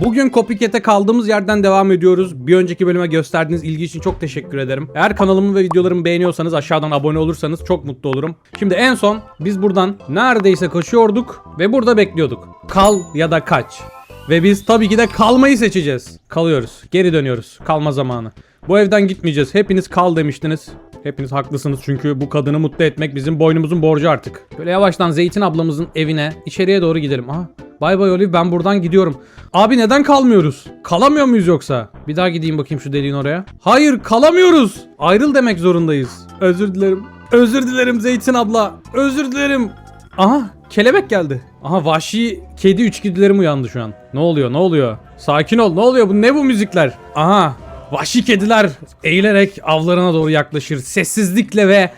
Bugün Copycat'e kaldığımız yerden devam ediyoruz. Bir önceki bölüme gösterdiğiniz ilgi için çok teşekkür ederim. Eğer kanalımı ve videolarımı beğeniyorsanız aşağıdan abone olursanız çok mutlu olurum. Şimdi en son biz buradan neredeyse kaçıyorduk ve burada bekliyorduk. Kal ya da kaç. Ve biz tabii ki de kalmayı seçeceğiz. Kalıyoruz. Geri dönüyoruz. Kalma zamanı. Bu evden gitmeyeceğiz. Hepiniz kal demiştiniz. Hepiniz haklısınız çünkü bu kadını mutlu etmek bizim boynumuzun borcu artık. Böyle yavaştan Zeytin ablamızın evine içeriye doğru gidelim. Aha bay bay Olive ben buradan gidiyorum. Abi neden kalmıyoruz? Kalamıyor muyuz yoksa? Bir daha gideyim bakayım şu deliğin oraya. Hayır kalamıyoruz. Ayrıl demek zorundayız. Özür dilerim. Özür dilerim Zeytin abla. Özür dilerim. Aha kelebek geldi. Aha vahşi kedi içgüdülerim uyandı şu an. Ne oluyor ne oluyor? Sakin ol ne oluyor bu ne bu müzikler? Aha vahşi kediler eğilerek avlarına doğru yaklaşır. Sessizlikle ve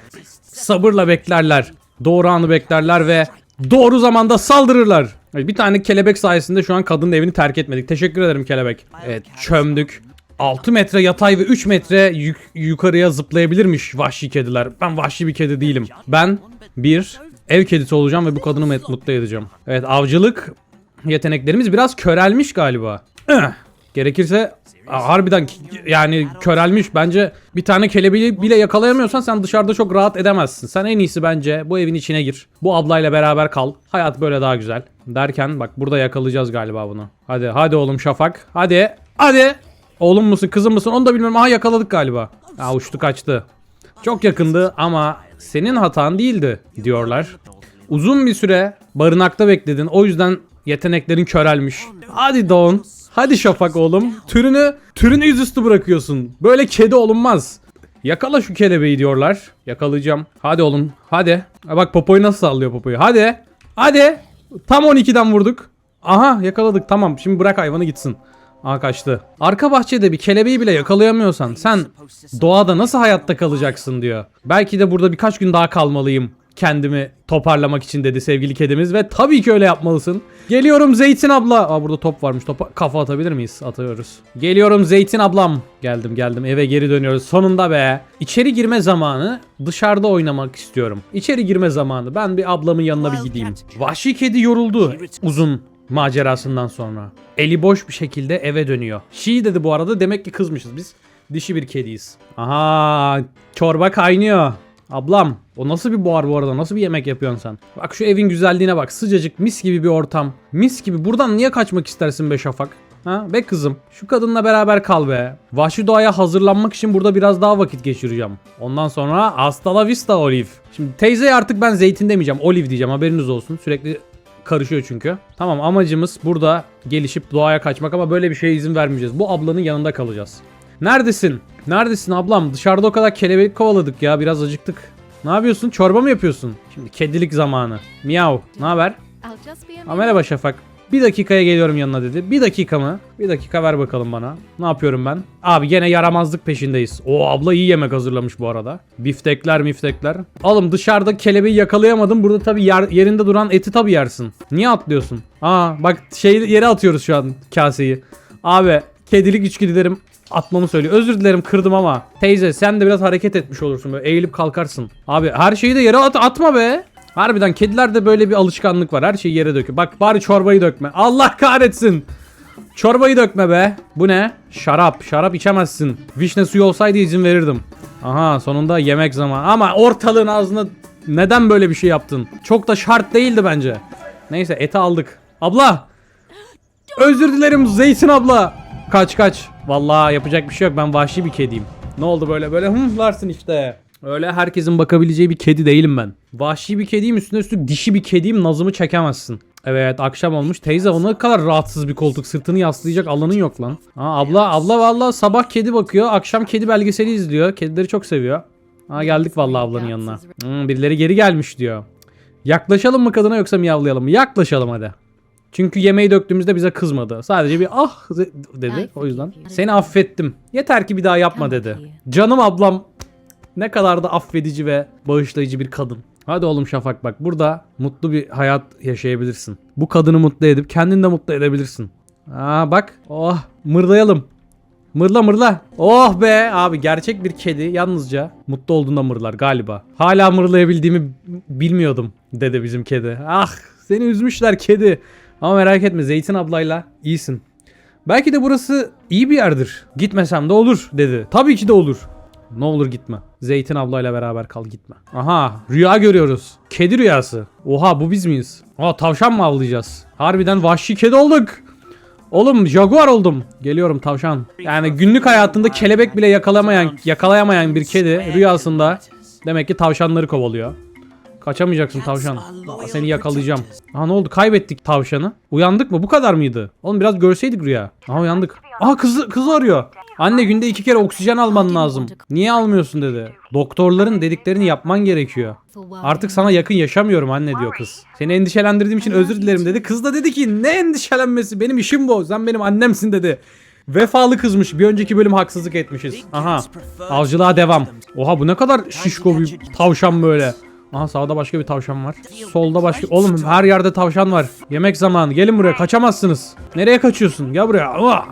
sabırla beklerler. Doğru anı beklerler ve doğru zamanda saldırırlar. Bir tane kelebek sayesinde şu an kadının evini terk etmedik. Teşekkür ederim kelebek. Evet çömdük. 6 metre yatay ve 3 metre yuk- yukarıya zıplayabilirmiş vahşi kediler. Ben vahşi bir kedi değilim. Ben bir ev kedisi olacağım ve bu kadını mutlu edeceğim. Evet avcılık yeteneklerimiz biraz körelmiş galiba. Gerekirse harbiden yani körelmiş bence bir tane kelebeği bile yakalayamıyorsan sen dışarıda çok rahat edemezsin. Sen en iyisi bence bu evin içine gir. Bu ablayla beraber kal. Hayat böyle daha güzel. Derken bak burada yakalayacağız galiba bunu. Hadi hadi oğlum Şafak. Hadi. Hadi. Oğlum musun kızım mısın onu da bilmiyorum. Aha yakaladık galiba. Aa uçtu kaçtı. Çok yakındı ama senin hatan değildi diyorlar. Uzun bir süre barınakta bekledin. O yüzden yeteneklerin körelmiş. Hadi Dawn. Hadi Şafak oğlum. Türünü türünü yüzüstü bırakıyorsun. Böyle kedi olunmaz. Yakala şu kelebeği diyorlar. Yakalayacağım. Hadi oğlum. Hadi. Ha bak popoyu nasıl sallıyor popoyu. Hadi. Hadi. Tam 12'den vurduk. Aha yakaladık. Tamam. Şimdi bırak hayvanı gitsin. Aha kaçtı. Arka bahçede bir kelebeği bile yakalayamıyorsan sen doğada nasıl hayatta kalacaksın diyor. Belki de burada birkaç gün daha kalmalıyım kendimi toparlamak için dedi sevgili kedimiz ve tabii ki öyle yapmalısın. Geliyorum Zeytin abla. Aa burada top varmış. Topa kafa atabilir miyiz? Atıyoruz. Geliyorum Zeytin ablam. Geldim geldim eve geri dönüyoruz. Sonunda be. İçeri girme zamanı. Dışarıda oynamak istiyorum. İçeri girme zamanı. Ben bir ablamın yanına bir gideyim. Vahşi kedi yoruldu. Uzun macerasından sonra. Eli boş bir şekilde eve dönüyor. Şi dedi bu arada demek ki kızmışız biz. Dişi bir kediyiz. Aha çorba kaynıyor. Ablam o nasıl bir buhar bu arada nasıl bir yemek yapıyorsun sen? Bak şu evin güzelliğine bak sıcacık mis gibi bir ortam. Mis gibi buradan niye kaçmak istersin be Şafak? Ha be kızım şu kadınla beraber kal be. Vahşi doğaya hazırlanmak için burada biraz daha vakit geçireceğim. Ondan sonra hasta la vista Olive. Şimdi teyzeye artık ben zeytin demeyeceğim Olive diyeceğim haberiniz olsun. Sürekli karışıyor çünkü. Tamam amacımız burada gelişip doğaya kaçmak ama böyle bir şeye izin vermeyeceğiz. Bu ablanın yanında kalacağız. Neredesin? Neredesin ablam? Dışarıda o kadar kelebek kovaladık ya biraz acıktık. Ne yapıyorsun? Çorba mı yapıyorsun? Şimdi kedilik zamanı. Miyav. Ne haber? Ha, merhaba Şafak. Bir dakikaya geliyorum yanına dedi. Bir dakika mı? Bir dakika ver bakalım bana. Ne yapıyorum ben? Abi gene yaramazlık peşindeyiz. O abla iyi yemek hazırlamış bu arada. Biftekler miftekler. Oğlum dışarıda kelebeği yakalayamadım. Burada tabii yer- yerinde duran eti tabii yersin. Niye atlıyorsun? Aa bak şey yere atıyoruz şu an kaseyi. Abi kedilik içgüdülerim atmamı söylüyor. Özür dilerim kırdım ama. Teyze sen de biraz hareket etmiş olursun böyle eğilip kalkarsın. Abi her şeyi de yere at atma be. Harbiden kedilerde böyle bir alışkanlık var. Her şeyi yere döküyor. Bak bari çorbayı dökme. Allah kahretsin. Çorbayı dökme be. Bu ne? Şarap. Şarap içemezsin. Vişne suyu olsaydı izin verirdim. Aha sonunda yemek zamanı. Ama ortalığın ağzına neden böyle bir şey yaptın? Çok da şart değildi bence. Neyse eti aldık. Abla. Özür dilerim Zeytin abla. Kaç kaç. Vallahi yapacak bir şey yok. Ben vahşi bir kediyim. Ne oldu böyle böyle hımlarsın işte. Öyle herkesin bakabileceği bir kedi değilim ben. Vahşi bir kediyim üstüne üstlük dişi bir kediyim nazımı çekemezsin. Evet akşam olmuş. Teyze ona kadar rahatsız bir koltuk. Sırtını yaslayacak alanın yok lan. Ha, abla abla vallahi sabah kedi bakıyor. Akşam kedi belgeseli izliyor. Kedileri çok seviyor. Ha geldik vallahi ablanın yanına. Hmm, birileri geri gelmiş diyor. Yaklaşalım mı kadına yoksa miyavlayalım mı? Yaklaşalım hadi. Çünkü yemeği döktüğümüzde bize kızmadı. Sadece bir ah dedi o yüzden. Seni affettim. Yeter ki bir daha yapma dedi. Canım ablam ne kadar da affedici ve bağışlayıcı bir kadın. Hadi oğlum Şafak bak burada mutlu bir hayat yaşayabilirsin. Bu kadını mutlu edip kendini de mutlu edebilirsin. Aa bak oh mırlayalım. Mırla mırla. Oh be abi gerçek bir kedi yalnızca mutlu olduğunda mırlar galiba. Hala mırlayabildiğimi bilmiyordum dedi bizim kedi. Ah seni üzmüşler kedi. Ama merak etme Zeytin ablayla iyisin. Belki de burası iyi bir yerdir. Gitmesem de olur dedi. Tabii ki de olur. Ne olur gitme. Zeytin ablayla beraber kal gitme. Aha rüya görüyoruz. Kedi rüyası. Oha bu biz miyiz? Aa tavşan mı avlayacağız? Harbiden vahşi kedi olduk. Oğlum jaguar oldum. Geliyorum tavşan. Yani günlük hayatında kelebek bile yakalamayan, yakalayamayan bir kedi rüyasında demek ki tavşanları kovalıyor. Kaçamayacaksın tavşan. Aa, seni yakalayacağım. Aha ne oldu? Kaybettik tavşanı. Uyandık mı? Bu kadar mıydı? Oğlum biraz görseydik rüya. Aha uyandık. Aha kızı kızı arıyor. Anne günde iki kere oksijen alman lazım. Niye almıyorsun dedi. Doktorların dediklerini yapman gerekiyor. Artık sana yakın yaşamıyorum anne diyor kız. Seni endişelendirdiğim için özür dilerim dedi. Kız da dedi ki ne endişelenmesi benim işim bu. Sen benim annemsin dedi. Vefalı kızmış. Bir önceki bölüm haksızlık etmişiz. Aha. Avcılığa devam. Oha bu ne kadar şişko bir tavşan böyle. Aha sağda başka bir tavşan var. Solda başka... Oğlum her yerde tavşan var. Yemek zamanı. Gelin buraya. Kaçamazsınız. Nereye kaçıyorsun? Gel buraya. Aa!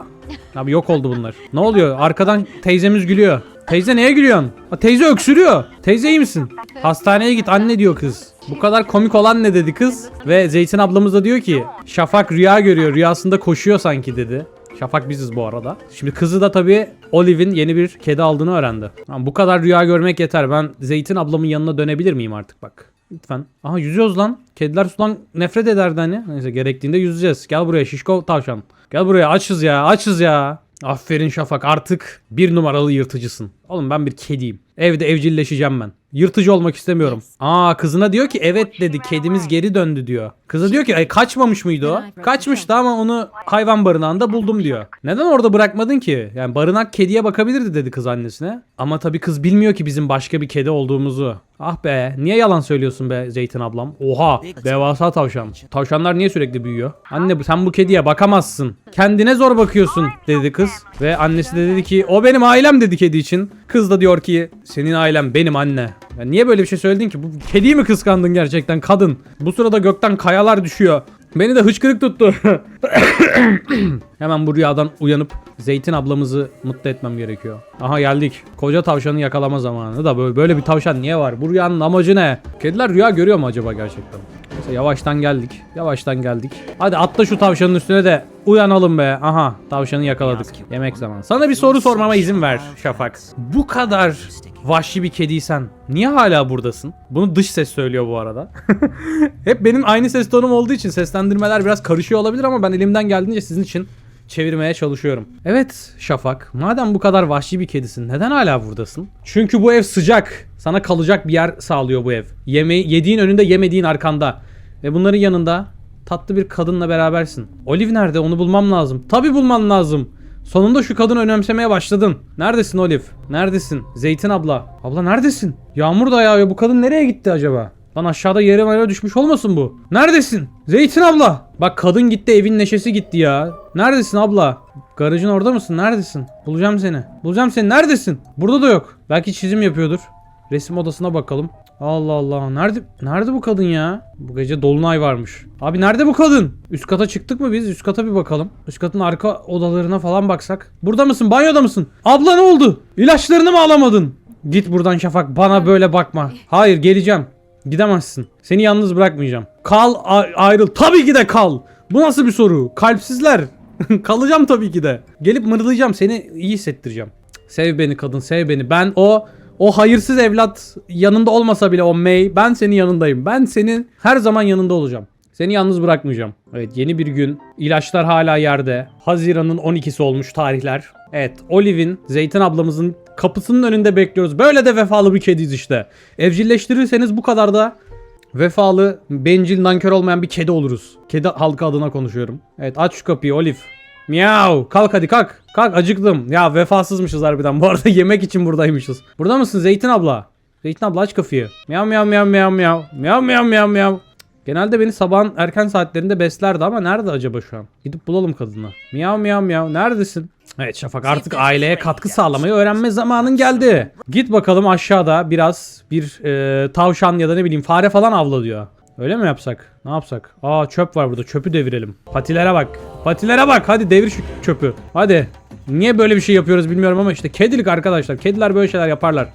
Abi yok oldu bunlar. Ne oluyor? Arkadan teyzemiz gülüyor. Teyze neye gülüyorsun? Ha, teyze öksürüyor. Teyze iyi misin? Hastaneye git anne diyor kız. Bu kadar komik olan ne dedi kız? Ve Zeytin ablamız da diyor ki Şafak rüya görüyor. Rüyasında koşuyor sanki dedi. Şafak biziz bu arada. Şimdi kızı da tabii Olive'in yeni bir kedi aldığını öğrendi. Tamam, bu kadar rüya görmek yeter. Ben Zeytin ablamın yanına dönebilir miyim artık bak. Lütfen. Aha yüzüyoruz lan. Kediler sudan nefret ederdi hani. Neyse gerektiğinde yüzeceğiz. Gel buraya şişko tavşan. Gel buraya açız ya açız ya. Aferin Şafak artık bir numaralı yırtıcısın. Oğlum ben bir kediyim. Evde evcilleşeceğim ben. Yırtıcı olmak istemiyorum. Aa kızına diyor ki evet dedi kedimiz geri döndü diyor. Kızı diyor ki ay kaçmamış mıydı o? Kaçmıştı ama onu hayvan barınağında buldum diyor. Neden orada bırakmadın ki? Yani barınak kediye bakabilirdi dedi kız annesine. Ama tabii kız bilmiyor ki bizim başka bir kedi olduğumuzu. Ah be niye yalan söylüyorsun be Zeytin ablam? Oha devasa tavşan. Tavşanlar niye sürekli büyüyor? Anne sen bu kediye bakamazsın. Kendine zor bakıyorsun dedi kız. Ve annesi de dedi ki o benim ailem dedi kedi için. Kız da diyor ki senin ailen benim anne. Ya niye böyle bir şey söyledin ki? Bu kediyi mi kıskandın gerçekten kadın? Bu sırada gökten kayalar düşüyor. Beni de hıçkırık tuttu. Hemen bu rüyadan uyanıp Zeytin ablamızı mutlu etmem gerekiyor. Aha geldik. Koca tavşanı yakalama zamanı da böyle, böyle bir tavşan niye var? Bu rüyanın amacı ne? Kediler rüya görüyor mu acaba gerçekten? Neyse yavaştan geldik. Yavaştan geldik. Hadi atla şu tavşanın üstüne de uyanalım be. Aha tavşanı yakaladık. Yemek zamanı. Sana bir soru sormama izin ver Şafak. Bu kadar vahşi bir kediysen niye hala buradasın? Bunu dış ses söylüyor bu arada. Hep benim aynı ses tonum olduğu için seslendirmeler biraz karışıyor olabilir ama ben elimden geldiğince sizin için çevirmeye çalışıyorum. Evet Şafak, madem bu kadar vahşi bir kedisin neden hala buradasın? Çünkü bu ev sıcak. Sana kalacak bir yer sağlıyor bu ev. Yemeği yediğin önünde yemediğin arkanda. Ve bunların yanında tatlı bir kadınla berabersin. Olive nerede? Onu bulmam lazım. Tabi bulman lazım. Sonunda şu kadını önemsemeye başladın. Neredesin Olive? Neredesin? Zeytin abla. Abla neredesin? Yağmur da yağıyor. Bu kadın nereye gitti acaba? Lan aşağıda yere yere düşmüş olmasın bu? Neredesin? Zeytin abla. Bak kadın gitti evin neşesi gitti ya. Neredesin abla? Garajın orada mısın? Neredesin? Bulacağım seni. Bulacağım seni. Neredesin? Burada da yok. Belki çizim yapıyordur. Resim odasına bakalım. Allah Allah. Nerede nerede bu kadın ya? Bu gece dolunay varmış. Abi nerede bu kadın? Üst kata çıktık mı biz? Üst kata bir bakalım. Üst katın arka odalarına falan baksak. Burada mısın? Banyoda mısın? Abla ne oldu? İlaçlarını mı alamadın? Git buradan Şafak. Bana böyle bakma. Hayır geleceğim. Gidemezsin. Seni yalnız bırakmayacağım. Kal ayrıl. Tabii ki de kal. Bu nasıl bir soru? Kalpsizler. Kalacağım tabii ki de. Gelip mırlayacağım. Seni iyi hissettireceğim. Sev beni kadın sev beni. Ben o o hayırsız evlat yanında olmasa bile o May ben senin yanındayım. Ben senin her zaman yanında olacağım. Seni yalnız bırakmayacağım. Evet yeni bir gün. İlaçlar hala yerde. Haziran'ın 12'si olmuş tarihler. Evet Olive'in Zeytin ablamızın kapısının önünde bekliyoruz. Böyle de vefalı bir kediyiz işte. Evcilleştirirseniz bu kadar da vefalı, bencil, nankör olmayan bir kedi oluruz. Kedi halkı adına konuşuyorum. Evet aç şu kapıyı Olive. Miau. Kalk hadi kalk. Kalk acıktım. Ya vefasızmışız harbiden. Bu arada yemek için buradaymışız. Burada mısın Zeytin abla? Zeytin abla aç kapıyı. Miau miau miau miau miau. Miau miau miau miau. Genelde beni sabahın erken saatlerinde beslerdi ama nerede acaba şu an? Gidip bulalım kadını. Miau miau miau. Neredesin? Evet Şafak artık aileye katkı sağlamayı öğrenme zamanın geldi. Git bakalım aşağıda biraz bir e, tavşan ya da ne bileyim fare falan avla diyor. Öyle mi yapsak? Ne yapsak? Aa çöp var burada. Çöpü devirelim. Patilere bak. Patilere bak. Hadi devir şu çöpü. Hadi. Niye böyle bir şey yapıyoruz bilmiyorum ama işte kedilik arkadaşlar. Kediler böyle şeyler yaparlar.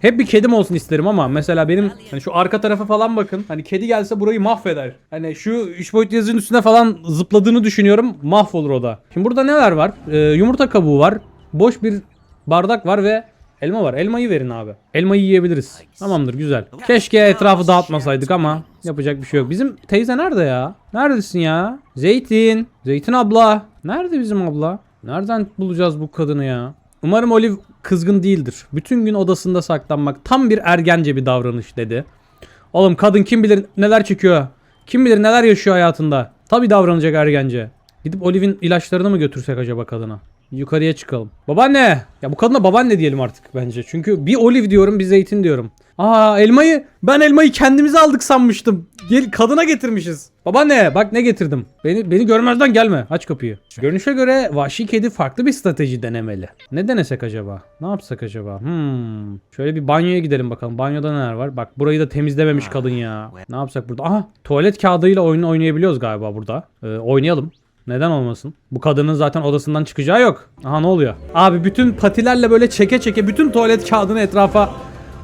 Hep bir kedim olsun isterim ama mesela benim hani şu arka tarafa falan bakın. Hani kedi gelse burayı mahveder. Hani şu 3 boyutlu yazının üstüne falan zıpladığını düşünüyorum. Mahvolur o da. Şimdi burada neler var? Ee, yumurta kabuğu var. Boş bir bardak var ve elma var. Elmayı verin abi. Elmayı yiyebiliriz. Tamamdır güzel. Keşke etrafı dağıtmasaydık ama yapacak bir şey yok. Bizim teyze nerede ya? Neredesin ya? Zeytin. Zeytin abla. Nerede bizim abla? Nereden bulacağız bu kadını ya? Umarım Olive kızgın değildir. Bütün gün odasında saklanmak tam bir ergence bir davranış dedi. Oğlum kadın kim bilir neler çekiyor. Kim bilir neler yaşıyor hayatında. Tabi davranacak ergence. Gidip Olive'in ilaçlarını mı götürsek acaba kadına? Yukarıya çıkalım. Babaanne. Ya bu kadına babaanne diyelim artık bence. Çünkü bir Olive diyorum bir zeytin diyorum. Aa elmayı. Ben elmayı kendimize aldık sanmıştım. Gel kadına getirmişiz. Babaanne bak ne getirdim. Beni beni görmezden gelme. Aç kapıyı. Görünüşe göre vahşi kedi farklı bir strateji denemeli. Ne denesek acaba? Ne yapsak acaba? Hmm. Şöyle bir banyoya gidelim bakalım. Banyoda neler var? Bak burayı da temizlememiş kadın ya. Ne yapsak burada? Aha tuvalet kağıdıyla oyun oynayabiliyoruz galiba burada. Ee, oynayalım. Neden olmasın? Bu kadının zaten odasından çıkacağı yok. Aha ne oluyor? Abi bütün patilerle böyle çeke çeke bütün tuvalet kağıdını etrafa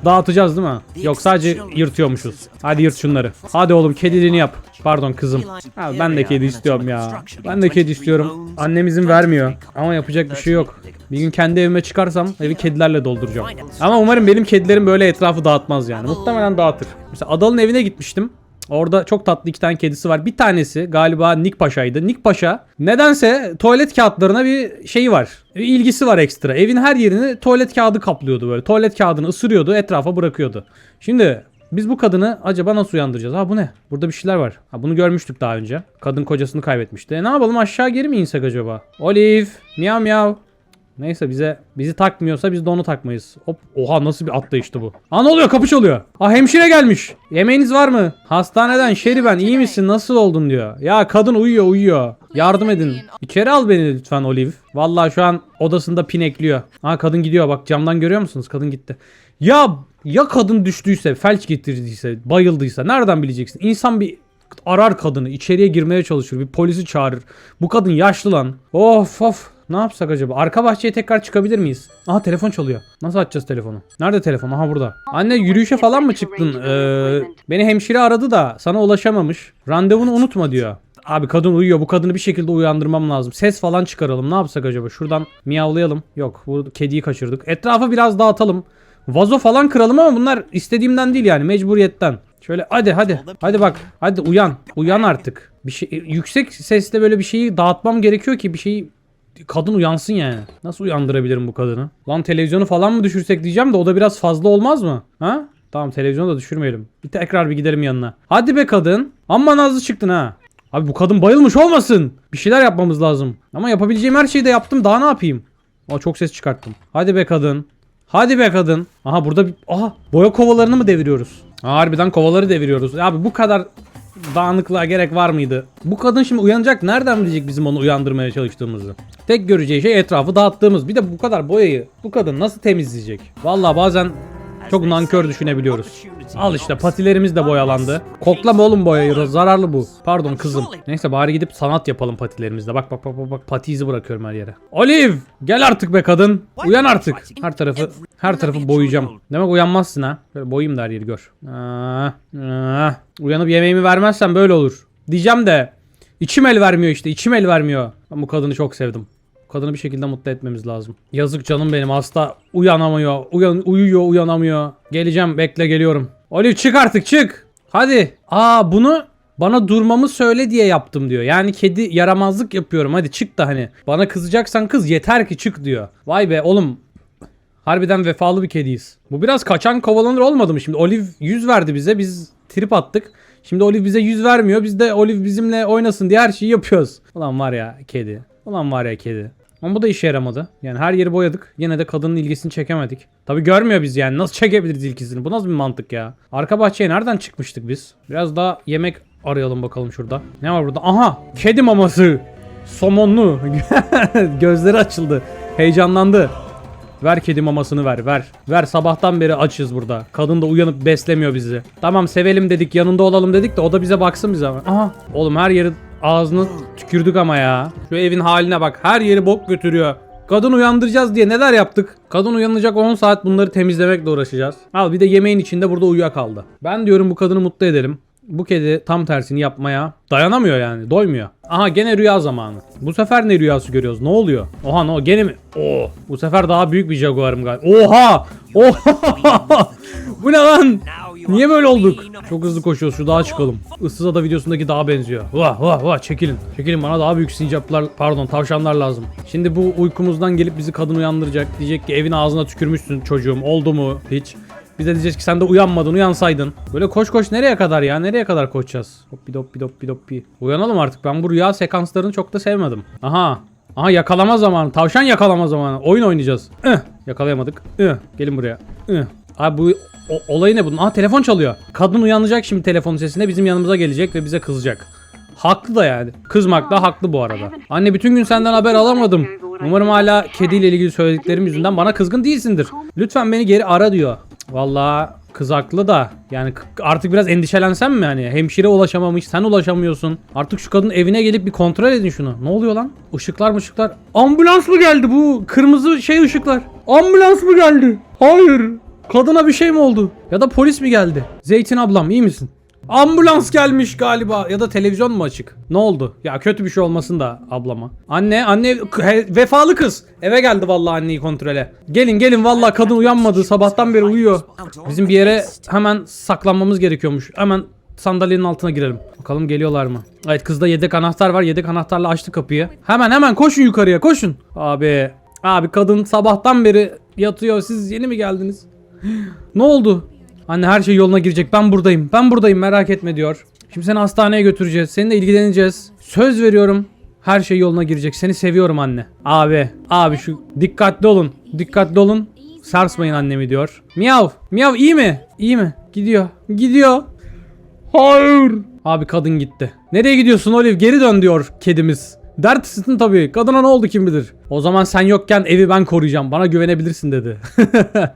dağıtacağız değil mi? Yok sadece yırtıyormuşuz. Hadi yırt şunları. Hadi oğlum kediliğini yap. Pardon kızım. Abi ben de kedi istiyorum ya. Ben de kedi istiyorum. Annem izin vermiyor. Ama yapacak bir şey yok. Bir gün kendi evime çıkarsam evi kedilerle dolduracağım. Ama umarım benim kedilerim böyle etrafı dağıtmaz yani. Muhtemelen dağıtır. Mesela Adal'ın evine gitmiştim. Orada çok tatlı iki tane kedisi var. Bir tanesi galiba Nick Paşa'ydı. Nick Paşa nedense tuvalet kağıtlarına bir şeyi var. Bir ilgisi var ekstra. Evin her yerini tuvalet kağıdı kaplıyordu böyle. Tuvalet kağıdını ısırıyordu etrafa bırakıyordu. Şimdi biz bu kadını acaba nasıl uyandıracağız? Ha bu ne? Burada bir şeyler var. Ha bunu görmüştük daha önce. Kadın kocasını kaybetmişti. E, ne yapalım aşağı geri mi insek acaba? Olive, miyav miyav. Neyse bize bizi takmıyorsa biz de onu takmayız. Hop oha nasıl bir atlayıştı bu. Aa ne oluyor kapı çalıyor. Aa hemşire gelmiş. Yemeğiniz var mı? Hastaneden Şeriben iyi misin nasıl oldun diyor. Ya kadın uyuyor uyuyor. Yardım edin. İçeri al beni lütfen Olive. Vallahi şu an odasında pinekliyor. Aa kadın gidiyor bak camdan görüyor musunuz? Kadın gitti. Ya ya kadın düştüyse, felç getirdiyse, bayıldıysa nereden bileceksin? İnsan bir arar kadını, içeriye girmeye çalışır, bir polisi çağırır. Bu kadın yaşlı lan. Of of. Ne yapsak acaba? Arka bahçeye tekrar çıkabilir miyiz? Aha telefon çalıyor. Nasıl açacağız telefonu? Nerede telefon? Aha burada. Anne yürüyüşe falan mı çıktın? Ee, beni hemşire aradı da sana ulaşamamış. Randevunu unutma diyor. Abi kadın uyuyor. Bu kadını bir şekilde uyandırmam lazım. Ses falan çıkaralım. Ne yapsak acaba? Şuradan miyavlayalım. Yok bu kediyi kaçırdık. Etrafı biraz dağıtalım. Vazo falan kıralım ama bunlar istediğimden değil yani mecburiyetten. Şöyle hadi hadi. Hadi bak. Hadi uyan. Uyan artık. Bir şey yüksek sesle böyle bir şeyi dağıtmam gerekiyor ki bir şeyi kadın uyansın yani. Nasıl uyandırabilirim bu kadını? Lan televizyonu falan mı düşürsek diyeceğim de o da biraz fazla olmaz mı? Ha? Tamam televizyonu da düşürmeyelim. Bir tekrar bir gidelim yanına. Hadi be kadın. Amma nazlı çıktın ha. Abi bu kadın bayılmış olmasın. Bir şeyler yapmamız lazım. Ama yapabileceğim her şeyi de yaptım. Daha ne yapayım? Aa çok ses çıkarttım. Hadi be kadın. Hadi be kadın. Aha burada bir... Aha boya kovalarını mı deviriyoruz? Aa, harbiden kovaları deviriyoruz. Abi bu kadar dağınıklığa gerek var mıydı? Bu kadın şimdi uyanacak. Nereden bilecek bizim onu uyandırmaya çalıştığımızı? Tek göreceği şey etrafı dağıttığımız. Bir de bu kadar boyayı bu kadın nasıl temizleyecek? Vallahi bazen çok nankör düşünebiliyoruz. Al işte patilerimiz de boyalandı. Koklama oğlum boyayı zararlı bu. Pardon kızım. Neyse bari gidip sanat yapalım patilerimizde. Bak bak bak bak bak pati izi bırakıyorum her yere. Olive gel artık be kadın. Uyan artık. Her tarafı her tarafı boyayacağım. Demek uyanmazsın ha. Böyle boyayayım da her yeri gör. Aa, aa. Uyanıp yemeğimi vermezsen böyle olur. Diyeceğim de içim el vermiyor işte. içim el vermiyor. Ben bu kadını çok sevdim. Kadını bir şekilde mutlu etmemiz lazım. Yazık canım benim hasta uyanamıyor. Uyan, uyuyor uyanamıyor. Geleceğim bekle geliyorum. Olive çık artık çık. Hadi. Aa bunu bana durmamı söyle diye yaptım diyor. Yani kedi yaramazlık yapıyorum hadi çık da hani. Bana kızacaksan kız yeter ki çık diyor. Vay be oğlum Harbiden vefalı bir kediyiz. Bu biraz kaçan kovalanır olmadı mı? Şimdi Olive 100 verdi bize. Biz trip attık. Şimdi Olive bize 100 vermiyor. Biz de Olive bizimle oynasın diye her şeyi yapıyoruz. Ulan var ya kedi. Ulan var ya kedi. Ama bu da işe yaramadı. Yani her yeri boyadık. Yine de kadının ilgisini çekemedik. Tabi görmüyor biz yani. Nasıl çekebiliriz ilgisini? Bu nasıl bir mantık ya? Arka bahçeye nereden çıkmıştık biz? Biraz daha yemek arayalım bakalım şurada. Ne var burada? Aha! Kedi maması. Somonlu. Gözleri açıldı. Heyecanlandı. Ver kedi mamasını ver ver. Ver sabahtan beri açız burada. Kadın da uyanıp beslemiyor bizi. Tamam sevelim dedik yanında olalım dedik de o da bize baksın bize. Aha oğlum her yeri ağzını tükürdük ama ya. Şu evin haline bak her yeri bok götürüyor. Kadın uyandıracağız diye neler yaptık? Kadın uyanacak 10 saat bunları temizlemekle uğraşacağız. Al bir de yemeğin içinde burada uyuyakaldı. Ben diyorum bu kadını mutlu edelim. Bu kedi tam tersini yapmaya dayanamıyor yani. Doymuyor. Aha gene rüya zamanı. Bu sefer ne rüyası görüyoruz? Ne oluyor? Oha no gene mi? Oo. Bu sefer daha büyük bir jaguarım galiba. Oha! Oha! bu ne lan? Niye böyle olduk? Çok hızlı koşuyoruz. Şu dağa çıkalım. Issız Ada videosundaki dağa benziyor. Vah vah vah çekilin. Çekilin bana daha büyük sincaplar pardon tavşanlar lazım. Şimdi bu uykumuzdan gelip bizi kadın uyandıracak. Diyecek ki evin ağzına tükürmüşsün çocuğum. Oldu mu hiç? Biz de diyeceğiz ki sen de uyanmadın uyansaydın. Böyle koş koş nereye kadar ya? Nereye kadar koşacağız? Hoppi doppi doppi doppi. Uyanalım artık. Ben bu rüya sekanslarını çok da sevmedim. Aha. Aha yakalama zamanı. Tavşan yakalama zamanı. Oyun oynayacağız. Ih. Yakalayamadık. Ih. Gelin buraya. Ih. Abi bu o- olayı ne bunun? Aha telefon çalıyor. Kadın uyanacak şimdi telefon sesine bizim yanımıza gelecek ve bize kızacak. Haklı da yani. Kızmak da haklı bu arada. Anne bütün gün senden haber alamadım. Umarım hala kediyle ilgili söylediklerim yüzünden bana kızgın değilsindir. Lütfen beni geri ara diyor. Vallahi kız haklı da yani artık biraz endişelensem mi hani hemşire ulaşamamış sen ulaşamıyorsun. Artık şu kadın evine gelip bir kontrol edin şunu. Ne oluyor lan? Işıklar mı ışıklar? Ambulans mı geldi bu? Kırmızı şey ışıklar. Ambulans mı geldi? Hayır. Kadına bir şey mi oldu? Ya da polis mi geldi? Zeytin ablam iyi misin? Ambulans gelmiş galiba ya da televizyon mu açık? Ne oldu? Ya kötü bir şey olmasın da ablama. Anne, anne vefalı kız. Eve geldi vallahi anneyi kontrole. Gelin gelin vallahi kadın uyanmadı. Sabahtan beri uyuyor. Bizim bir yere hemen saklanmamız gerekiyormuş. Hemen sandalyenin altına girelim. Bakalım geliyorlar mı? Evet kızda yedek anahtar var. Yedek anahtarla açtı kapıyı. Hemen hemen koşun yukarıya koşun. Abi, abi kadın sabahtan beri yatıyor. Siz yeni mi geldiniz? Ne oldu? Anne her şey yoluna girecek. Ben buradayım. Ben buradayım merak etme diyor. Şimdi seni hastaneye götüreceğiz. Seninle ilgileneceğiz. Söz veriyorum. Her şey yoluna girecek. Seni seviyorum anne. Abi, abi şu dikkatli olun. Dikkatli olun. Sarsmayın annemi diyor. Miyav, miyav iyi mi? İyi mi? Gidiyor. Gidiyor. Hayır. Abi kadın gitti. Nereye gidiyorsun Olive? Geri dön diyor kedimiz. Dertlisin tabii. Kadına ne oldu kim bilir. O zaman sen yokken evi ben koruyacağım. Bana güvenebilirsin dedi.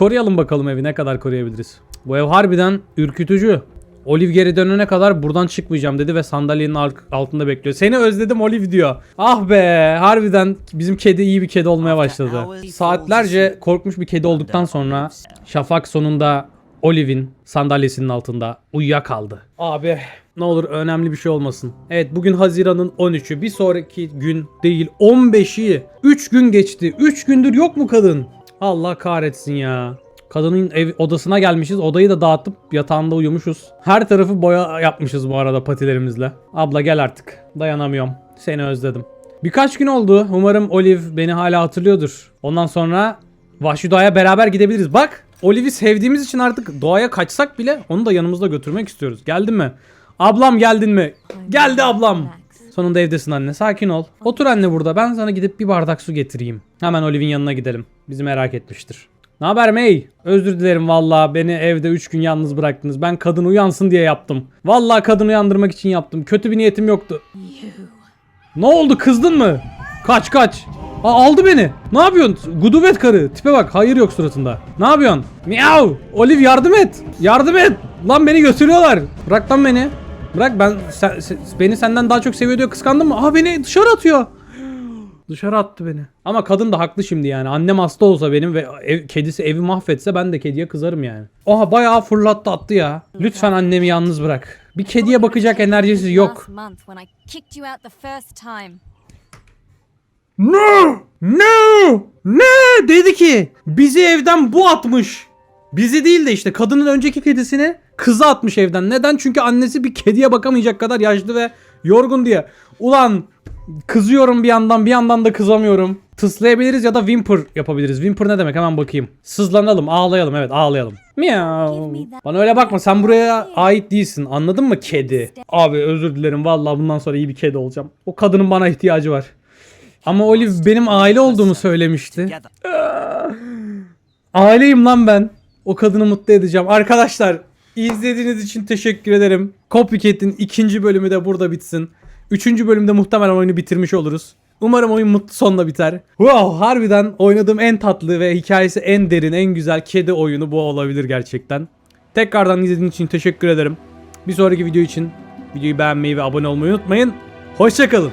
Koruyalım bakalım evi ne kadar koruyabiliriz. Bu ev harbiden ürkütücü. Olive geri dönene kadar buradan çıkmayacağım dedi ve sandalyenin al- altında bekliyor. Seni özledim Olive diyor. Ah be harbiden bizim kedi iyi bir kedi olmaya başladı. Saatlerce korkmuş bir kedi olduktan sonra Şafak sonunda Olive'in sandalyesinin altında uyuyakaldı. Abi ne olur önemli bir şey olmasın. Evet bugün Haziran'ın 13'ü. Bir sonraki gün değil 15'i. 3 gün geçti. 3 gündür yok mu kadın? Allah kahretsin ya. Kadının ev odasına gelmişiz. Odayı da dağıtıp yatağında uyumuşuz. Her tarafı boya yapmışız bu arada patilerimizle. Abla gel artık. Dayanamıyorum. Seni özledim. Birkaç gün oldu. Umarım Olive beni hala hatırlıyordur. Ondan sonra Vahşi Doğa'ya beraber gidebiliriz. Bak Olive'i sevdiğimiz için artık doğaya kaçsak bile onu da yanımızda götürmek istiyoruz. Geldin mi? Ablam geldin mi? Geldi ablam. Sonunda evdesin anne. Sakin ol. Otur anne burada. Ben sana gidip bir bardak su getireyim. Hemen Olive'in yanına gidelim. Bizi merak etmiştir. Ne haber May? Özür dilerim valla beni evde 3 gün yalnız bıraktınız. Ben kadın uyansın diye yaptım. Valla kadın uyandırmak için yaptım. Kötü bir niyetim yoktu. Ne oldu kızdın mı? Kaç kaç. Aa, aldı beni. Ne yapıyorsun? Gudubet karı. Tipe bak hayır yok suratında. Ne yapıyorsun? Miau. Olive yardım et. Yardım et. Lan beni götürüyorlar. Bırak lan beni. Bırak ben sen- se- beni senden daha çok seviyor diyor kıskandın mı? Aa beni dışarı atıyor. Dışarı attı beni. Ama kadın da haklı şimdi yani. Annem hasta olsa benim ve ev, kedisi evi mahvetse ben de kediye kızarım yani. Oha bayağı fırlattı attı ya. Lütfen annemi yalnız bırak. Bir kediye bakacak enerjisi yok. Ne? Ne? Ne? Dedi ki bizi evden bu atmış. Bizi değil de işte kadının önceki kedisini kızı atmış evden. Neden? Çünkü annesi bir kediye bakamayacak kadar yaşlı ve yorgun diye. Ulan kızıyorum bir yandan bir yandan da kızamıyorum. Tıslayabiliriz ya da whimper yapabiliriz. Whimper ne demek? Hemen bakayım. Sızlanalım, ağlayalım. Evet, ağlayalım. Miau. Bana öyle bakma. Sen buraya ait değilsin. Anladın mı kedi? Abi özür dilerim. Vallahi bundan sonra iyi bir kedi olacağım. O kadının bana ihtiyacı var. Ama Olive benim aile olduğumu söylemişti. Aileyim lan ben. O kadını mutlu edeceğim. Arkadaşlar izlediğiniz için teşekkür ederim. Copycat'in ikinci bölümü de burada bitsin. Üçüncü bölümde muhtemelen oyunu bitirmiş oluruz. Umarım oyun mutlu sonla biter. Wow harbiden oynadığım en tatlı ve hikayesi en derin en güzel kedi oyunu bu olabilir gerçekten. Tekrardan izlediğiniz için teşekkür ederim. Bir sonraki video için videoyu beğenmeyi ve abone olmayı unutmayın. Hoşçakalın.